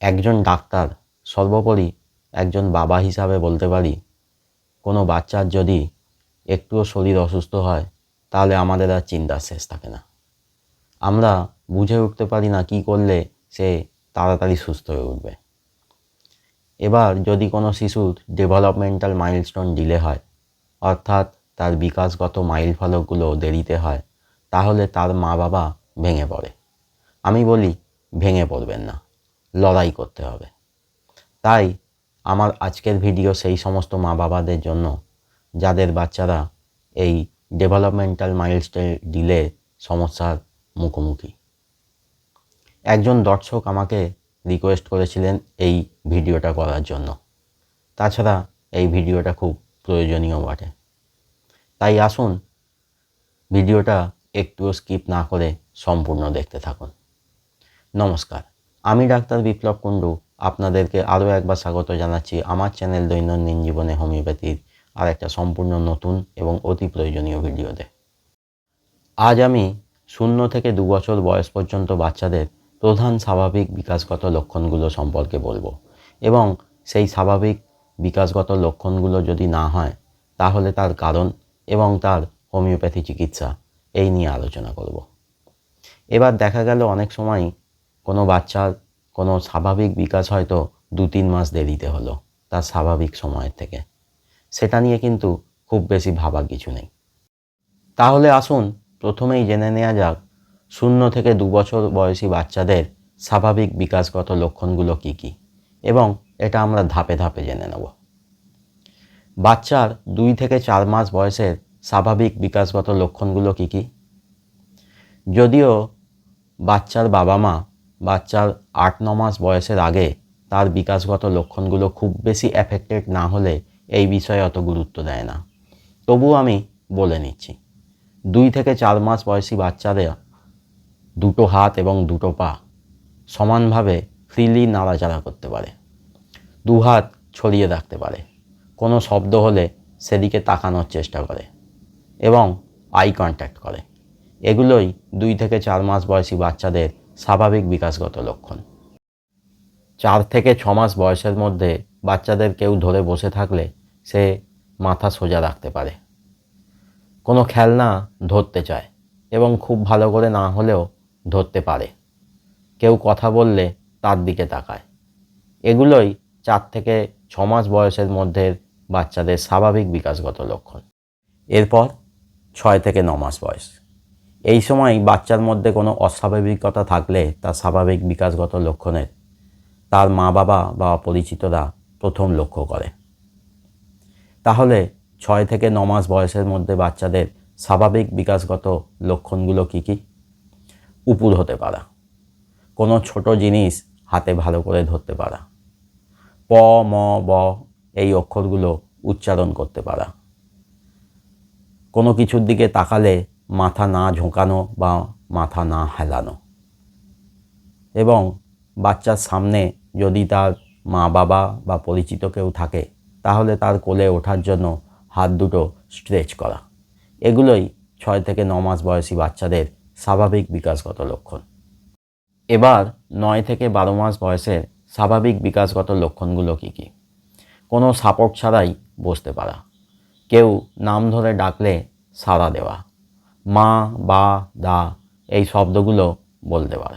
একজন ডাক্তার, সর্বোপরি একজন বাবা হিসাবে বলতে পারি, কোনো বাচ্চার যদি একটুও শরীর অসুস্থ হয়, তাহলে আমাদের আর চিন্তার শেষ থাকে না। আমরা বুঝে উঠতে পারি না কী করলে সে তাড়াতাড়ি সুস্থ হয়ে উঠবে। এবার যদি কোনো শিশুর ডেভেলপমেন্টাল মাইলস্টোন ডিলে হয়, অর্থাৎ তার বিকাশগত মাইল ফলকগুলো দেরিতে হয়, তাহলে তার মা বাবা ভেঙে পড়ে। আমি বলি, ভেঙে পড়বেন না। লড়াই করতে হবে। তাই আমার আজকের ভিডিও সেই সমস্ত মা বাবাদের জন্য, যাদের বাচ্চারা এই ডেভেলপমেন্টাল মাইলস্টোন ডিলে সমস্যার মুখোমুখি। একজন দর্শক আমাকে রিকোয়েস্ট করেছিলেন এই ভিডিওটা করার জন্য। তাছাড়া এই ভিডিওটা খুব প্রয়োজনীয় বটে। তাই আসুন ভিডিওটা একটুও স্কিপ না করে সম্পূর্ণ দেখতে থাকুন। নমস্কার। আমি ডাক্তার বিপ্লব কুণ্ডু, আপনাদেরকে আরও একবার স্বাগত জানাচ্ছি আমার চ্যানেল দৈনন্দিন জীবনে হোমিওপ্যাথির আর একটা সম্পূর্ণ নতুন এবং অতি প্রয়োজনীয় ভিডিওতে। আজ আমি শূন্য থেকে দু বছর বয়স পর্যন্ত বাচ্চাদের প্রধান স্বাভাবিক বিকাশগত লক্ষণগুলো সম্পর্কে বলব এবং সেই স্বাভাবিক বিকাশগত লক্ষণগুলো যদি না হয়, তাহলে তার কারণ এবং তার হোমিওপ্যাথি চিকিৎসা এই নিয়ে আলোচনা করব। এবার দেখা গেল অনেক সময় কোনো বাচ্চার কোনো স্বাভাবিক বিকাশ হয়তো দু তিন মাস দেরিতে হলো তার স্বাভাবিক সময়ের থেকে। সেটা নিয়ে কিন্তু খুব বেশি ভাবার কিছু নেই। তাহলে আসুন প্রথমেই জেনে নেওয়া যাক শূন্য থেকে দু বছর বয়সী বাচ্চাদের স্বাভাবিক বিকাশগত লক্ষণগুলো কী কী, এবং এটা আমরা ধাপে ধাপে জেনে নেব। বাচ্চার দুই থেকে চার মাস বয়সের স্বাভাবিক বিকাশগত লক্ষণগুলো কী কী? যদিও বাচ্চার বাবা মা বাচ্চার আট ন মাস বয়সের আগে তার বিকাশগত লক্ষণগুলো খুব বেশি অ্যাফেক্টেড না হলে এই বিষয়ে অত গুরুত্ব দেয় না। তবুও আমি বলে নিচ্ছি, দুই থেকে চার মাস বয়সী বাচ্চাদের দুটো হাত এবং দুটো পা সমানভাবে ফ্রিলি নাড়াচাড়া করতে পারে। দু হাত ছড়িয়ে রাখতে পারে। কোনো শব্দ হলে সেদিকে তাকানোর চেষ্টা করে এবং আই কন্ট্যাক্ট করে। এগুলোই দুই থেকে চার মাস বয়সী বাচ্চাদের স্বাভাবিক বিকাশগত লক্ষণ। চার থেকে ছ মাস বয়সের মধ্যে বাচ্চাদের কেউ ধরে বসে থাকলে সে মাথা সোজা রাখতে পারে। কোনো খেলনা ধরতে চায় এবং খুব ভালো করে না হলেও ধরতে পারে। কেউ কথা বললে তার দিকে তাকায়। এগুলোই চার থেকে ছ মাস বয়সের মধ্যে বাচ্চাদের স্বাভাবিক বিকাশগত লক্ষণ। এরপর ছয় থেকে ন মাস বয়স। এই সময় বাচ্চার মধ্যে কোনো অস্বাভাবিকতা থাকলে তার স্বাভাবিক বিকাশগত লক্ষণের তার মা বাবা বা পরিচিতরা প্রথম লক্ষ্য করে। তাহলে ছয় থেকে ন মাস বয়সের মধ্যে বাচ্চাদের স্বাভাবিক বিকাশগত লক্ষণগুলো কী কী? উপুর হতে পারা। কোনো ছোট জিনিস হাতে ভালো করে ধরতে পারা। প, ম, ব এই অক্ষরগুলো উচ্চারণ করতে পারা। কোনো কিছুর দিকে তাকালে মাথা না ঝোঁকানো বা মাথা না হেলানো। এবং বাচ্চার সামনে যদি তার মা বাবা বা পরিচিত কেউ থাকে, তাহলে তার কোলে ওঠার জন্য হাত দুটো স্ট্রেচ করা। এগুলোই ছয় থেকে ন মাস বয়সী বাচ্চাদের স্বাভাবিক বিকাশগত লক্ষণ। এবার নয় থেকে বারো মাস বয়সের স্বাভাবিক বিকাশগত লক্ষণগুলো কী কী? কোনো সাপোর্ট ছাড়াই বসতে পারা। কেউ নাম ধরে ডাকলে সাড়া দেওয়া। মা, বা, দা, এই শব্দগুলো বলতে পারা।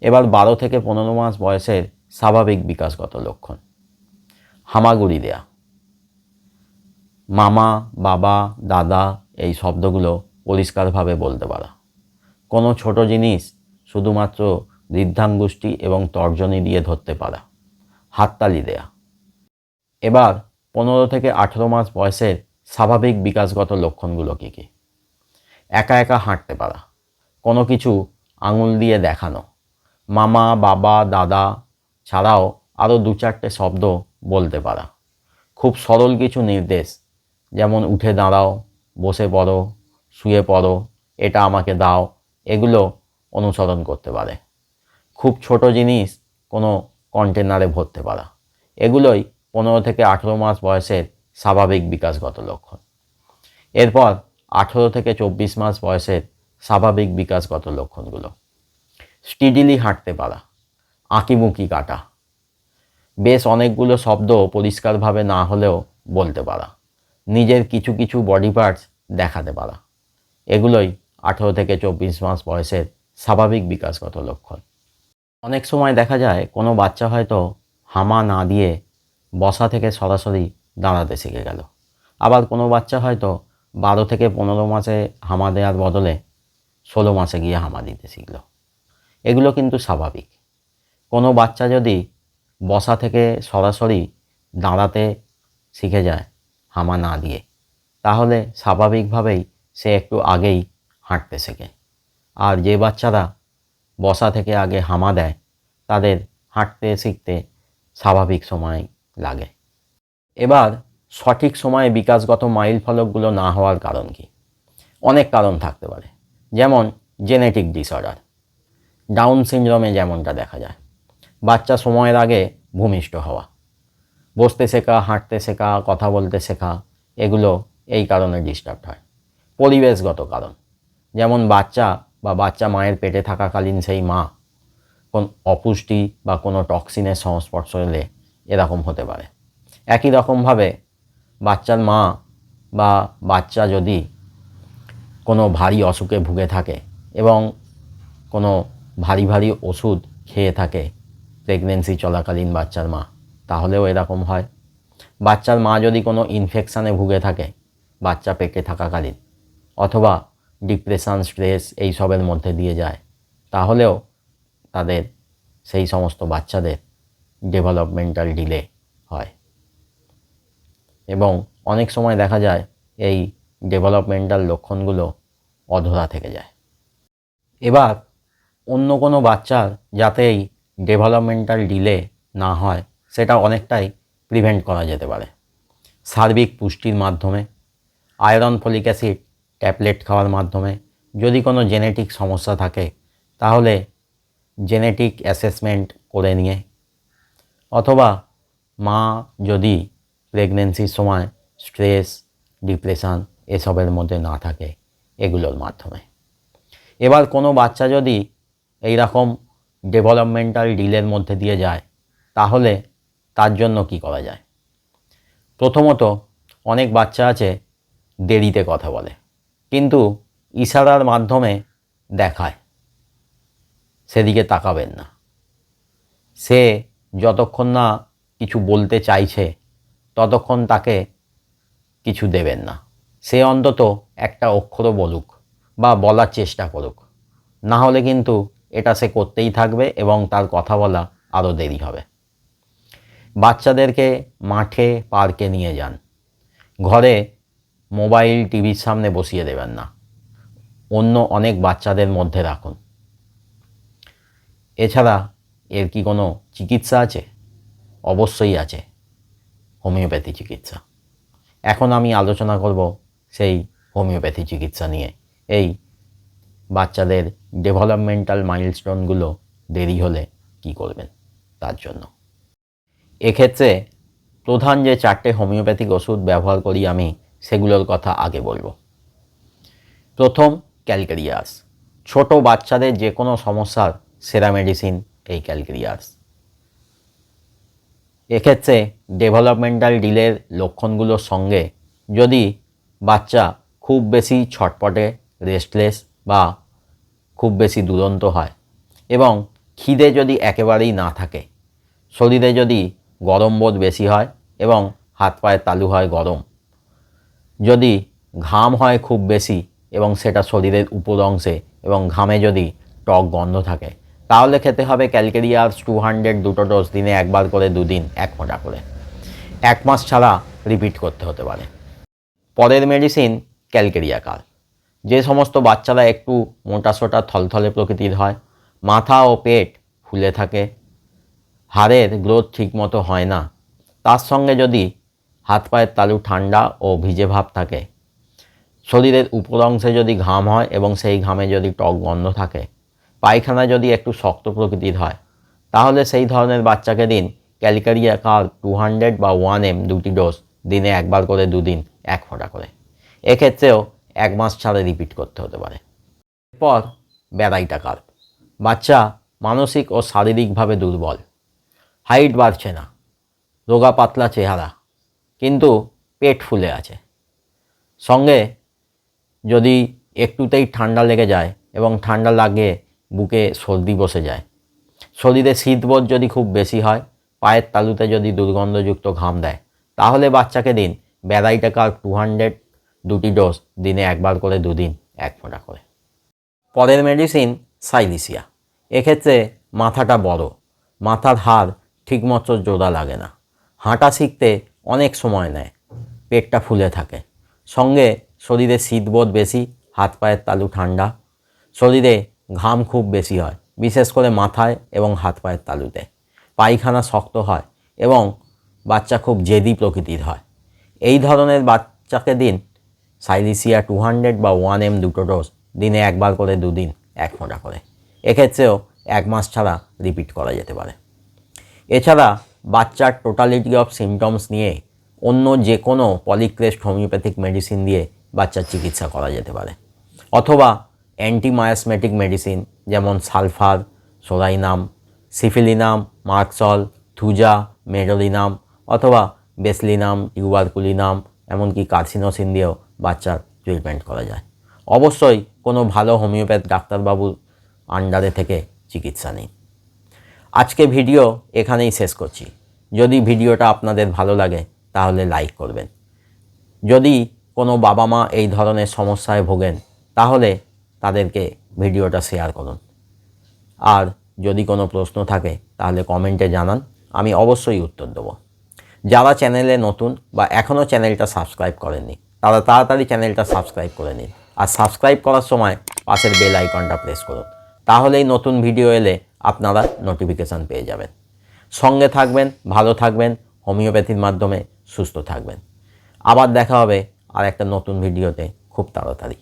এবার বারো থেকে পনেরো মাস বয়সের স্বাভাবিক বিকাশগত লক্ষণ। হামাগুড়ি দেয়া। মামা, বাবা, দাদা এই শব্দগুলো পরিষ্কারভাবে বলতে পারা। কোনো ছোট জিনিস শুধুমাত্র বৃদ্ধাঙ্গুষ্টি এবং তর্জনী দিয়ে ধরতে পারা। হাততালি দেয়া। এবার পনেরো থেকে আঠেরো মাস বয়সের স্বাভাবিক বিকাশগত লক্ষণগুলো কী কী? একা একা হাঁটতে পারা। কোনো কিছু আঙুল দিয়ে দেখানো। মামা, বাবা, দাদা ছাড়াও আরও দু চারটে শব্দ বলতে পারা। খুব সরল কিছু নির্দেশ, যেমন উঠে দাঁড়াও, বসে পড়ো, শুয়ে পড়ো, এটা আমাকে দাও, এগুলো অনুসরণ করতে পারে। খুব ছোট জিনিস কোনো কন্টেনারে ভরতে পারা। এগুলোই পনেরো থেকে আঠেরো মাস বয়সের স্বাভাবিক বিকাশগত লক্ষণ। এরপর আঠেরো থেকে চব্বিশ মাস বয়সের স্বাভাবিক বিকাশগত লক্ষণগুলো। স্টিডিলি হাঁটতে পারা আঁকিমুকি কাটা, বেশ অনেকগুলো শব্দ পরিষ্কারভাবে না হলেও বলতে পারা, নিজের কিছু কিছু বডি পার্টস দেখাতে পারা, এগুলোই আঠেরো থেকে চব্বিশ মাস বয়সের স্বাভাবিক বিকাশগত লক্ষণ। অনেক সময় দেখা যায় কোনো বাচ্চা হয়তো হামা না দিয়ে বসা থেকে সরাসরি দাঁড়াতে শিখে গেল, আবার কোনো বাচ্চা হয়তো বারো থেকে পনেরো মাসে হামা দেওয়ার বদলে ষোলো মাসে গিয়ে হামা দিতে শিখল। এগুলো কিন্তু স্বাভাবিক। কোনো বাচ্চা যদি বসা থেকে সরাসরি দাঁড়াতে শিখে যায় হামা না দিয়ে, তাহলে স্বাভাবিকভাবেই সে একটু আগেই হাঁটতে শেখে। আর যে বাচ্চারা বসা থেকে আগে হামা দেয়, তাদের হাঁটতে শিখতে স্বাভাবিক সময় লাগে। এবার সঠিক সময়ে বিকাশগত মাইল ফলকগুলো না হওয়ার কারণ কি? অনেক কারণ থাকতে পারে। যেমন জেনেটিক ডিসঅর্ডার ডাউন সিনড্রোমে যেমনটা দেখা যায়। বাচ্চা সময়ের আগে ভূমিষ্ঠ হওয়া, বসতে শেখা, হাঁটতে শেখা, কথা বলতে শেখা, এগুলো এই কারণে ডিস্টার্ব হয়। পরিবেশগত কারণ, যেমন বাচ্চা বা বাচ্চা মায়ের পেটে থাকাকালীন সেই মা কোন অপুষ্টি বা কোনো টক্সিনের সংস্পর্শ এলে এরকম হতে পারে। একই রকমভাবে বাচ্চার মা বা বাচ্চা যদি কোনো ভারী অসুখে ভুগে থাকে এবং কোনো ভারী ভারী ওষুধ খেয়ে থাকে প্রেগনেন্সি চলাকালীন বাচ্চার মা, তাহলেও এরকম হয়। বাচ্চার মা যদি কোনো ইনফেকশানে ভুগে থাকে বাচ্চা পেটে থাকাকালীন অথবা ডিপ্রেশন স্ট্রেস এই সবের মধ্যে দিয়ে যায়, তাহলেও তাদের সেই সমস্ত বাচ্চাদের ডেভেলপমেন্টাল ডিলে হয়। এবং অনেক সময় দেখা যায় এই ডেভেলপমেন্টাল লক্ষণগুলো অধরা থেকে যায়। এবার অন্য কোনো বাচ্চার যাতে এই ডেভেলপমেন্টাল ডিলে না হয়, সেটা অনেকটাই প্রিভেন্ট করা যেতে পারে। সার্বিক পুষ্টির মাধ্যমে, আয়রন ফলিক অ্যাসিড ট্যাবলেট খাওয়ার মাধ্যমে যদি কোনো জেনেটিক সমস্যা থাকে, তাহলে জেনেটিক অ্যাসেসমেন্ট করে নিয়ে, অথবা মা যদি প্রেগনেন্সির সময় স্ট্রেস ডিপ্রেশান এসবের মধ্যে না থাকে এগুলোর মাধ্যমে। এবার কোনো বাচ্চা যদি এই রকম ডেভেলপমেন্টাল ডিলের মধ্যে দিয়ে যায়, তাহলে তার জন্য কি করা যায়? প্রথমত, অনেক বাচ্চা আছে দেরিতে কথা বলে, কিন্তু ইশারার মাধ্যমে দেখায়। সেদিকে তাকাবেন না। সে যতক্ষণ না কিছু বলতে চাইছে ততক্ষণ তাকে কিছু দেবেন না। সে অন্তত একটা অক্ষরও বলুক বা বলার চেষ্টা করুক। না হলে কিন্তু এটা সে করতেই থাকবে এবং তার কথা বলা আরও দেরি হবে। বাচ্চাদেরকে মাঠে, পার্কে নিয়ে যান। ঘরে মোবাইল, টিভির সামনে বসিয়ে দেবেন না। অন্য অনেক বাচ্চাদের মধ্যে রাখুন। এছাড়া এর কি কোনো চিকিৎসা আছে? অবশ্যই আছে। হোমিওপ্যাথি চিকিৎসা। এখন আমি আলোচনা করব সেই হোমিওপ্যাথি চিকিৎসা নিয়ে। এই বাচ্চাদের ডেভেলপমেন্টাল মাইলস্টোনগুলো দেরি হলে কি করবেন তার জন্য? এক্ষেত্রে প্রধান যে চারটে হোমিওপ্যাথিক ওষুধ ব্যবহার করি আমি, সেগুলোর কথা আগে বলব। প্রথম ক্যালকেরিয়াস ছোট বাচ্চাদের যে কোনো সমস্যার সেরা মেডিসিন এই ক্যালকেরিয়াস এক্ষেত্রে ডেভেলপমেন্টাল ডিলের লক্ষণগুলোর সঙ্গে যদি বাচ্চা খুব বেশি ছটপটে রেস্টলেস বা খুব বেশি দুরন্ত হয় এবং খিদে যদি একেবারেই না থাকে, শরীরে যদি গরম বোধ বেশি হয় এবং হাত পায়ের তালু হয় গরম, যদি ঘাম হয় খুব বেশি এবং সেটা শরীরের উপর অংশে এবং ঘামে যদি টক গন্ধ থাকে তাহলে খেতে হবে ক্যালকেরিয়াস টু হান্ড্রেড দুটো ডোজ দিনে একবার করে দুদিন, এক ফোঁটা করে। এক মাস ছাড়া রিপিট করতে হতে পারে। পরের মেডিসিন ক্যালকেরিয়া কাল যে সমস্ত বাচ্চারা একটু মোটাসোটা, থলথলে প্রকৃতির হয়, মাথা ও পেট ফুলে থাকে, হাড়ের গ্রোথ ঠিকমতো হয় না, তার সঙ্গে যদি হাত পায়ের তালু ঠান্ডা ও ভিজে ভাব থাকে, শরীরের উপর অংশে যদি ঘাম হয় এবং সেই ঘামে যদি টক গন্ধ থাকে পায়খানা যদি একটু শক্ত প্রকৃতির হয়, তাহলে সেই ধরনের বাচ্চাকে দিন ক্যালকারিয়া কাল টু হান্ড্রেড বা ওয়ান এম দুটি ডোজ দিনে একবার করে দুদিন এক ফোঁটা করে। এক্ষেত্রেও এক মাস ছাড়া রিপিট করতে হতে পারে। এরপর ব্যারাইটা কার্প বাচ্চা মানসিক ও শারীরিকভাবে দুর্বল। হাইট বাড়ছে না। রোগা পাতলা চেহারা। কিন্তু পেট ফুলে আছে। সঙ্গে যদি একটুতেই ঠান্ডা লেগে যায় এবং ঠান্ডা লাগে বুকে সর্দি বসে যায়। শরীরে শীতবোধ যদি খুব বেশি হয়, পায়ের তালুতে যদি দুর্গন্ধযুক্ত ঘাম দেয়, তাহলে বাচ্চাকে দিন ব্যারাইটাকার টু হান্ড্রেড দুটি ডোজ দিনে একবার করে দুদিন এক ফোঁটা করে। পরের মেডিসিন সাইলিসিয়া এক্ষেত্রে মাথাটা বড়, মাথার হাড় ঠিকমতো জোড়া লাগে না। হাঁটা শিখতে অনেক সময় নেয়, পেটটা ফুলে থাকে। সঙ্গে শরীরে শীতবোধ বেশি, হাত পায়ের তালু ঠান্ডা। শরীরে ঘাম খুব বেশি হয়, বিশেষ করে মাথায় এবং হাত পায়ের তালুতে। পায়খানা শক্ত হয় এবং বাচ্চা খুব জেদি প্রকৃতির হয়। এই ধরনের বাচ্চাকে দিন সাইলিসিয়া টু হান্ড্রেড বা ওয়ান এম দুটো ডোজ দিনে একবার করে দুদিন এক ফোঁটা করে। এক্ষেত্রেও এক মাস ছাড়া রিপিট করা যেতে পারে। এছাড়া বাচ্চার টোটালিটি অফ সিমটমস নিয়ে অন্য যে কোনো পলিক্রেস্ট হোমিওপ্যাথিক মেডিসিন দিয়ে বাচ্চার চিকিৎসা করা যেতে পারে। অথবা অ্যান্টিমায়াসমেটিক মেডিসিন যেমন সালফার, সোলাইনাম, সিফিলিনাম, মার্কসল, থুজা মেডোলিনাম অথবা বেসলিনাম টিউবারকুলিনাম এমনকি কার্সিনোসিন দিয়েও বাচ্চার ট্রিটমেন্ট করা যায়। অবশ্যই কোনো ভালো হোমিওপ্যাথ ডাক্তারবাবুর আন্ডারে থেকে চিকিৎসা নিন। আজকে ভিডিও এখানেই শেষ করছি। যদি ভিডিওটা আপনাদের ভালো লাগে, তাহলে লাইক করবেন। যদি কোনো বাবা মা এই ধরনের সমস্যায় ভোগেন, তাহলে তাদেরকে ভিডিওটা শেয়ার করুন। আর যদি কোনো প্রশ্ন থাকে, তাহলে কমেন্টে জানান, আমি অবশ্যই উত্তর দেবো। যারা চ্যানেলে নতুন বা এখনও চ্যানেলটা সাবস্ক্রাইব করেননি, তারা তাড়াতাড়ি চ্যানেলটা সাবস্ক্রাইব করে নিন। আর সাবস্ক্রাইব করার সময় পাশের বেল আইকনটা প্রেস করুন। তাহলেই নতুন ভিডিও এলে আপনারা নোটিফিকেশান পেয়ে যাবেন। সঙ্গে থাকবেন, ভালো থাকবেন, হোমিওপ্যাথির মাধ্যমে সুস্থ থাকবেন। আবার দেখা হবে আর একটা নতুন ভিডিওতে খুব তাড়াতাড়ি।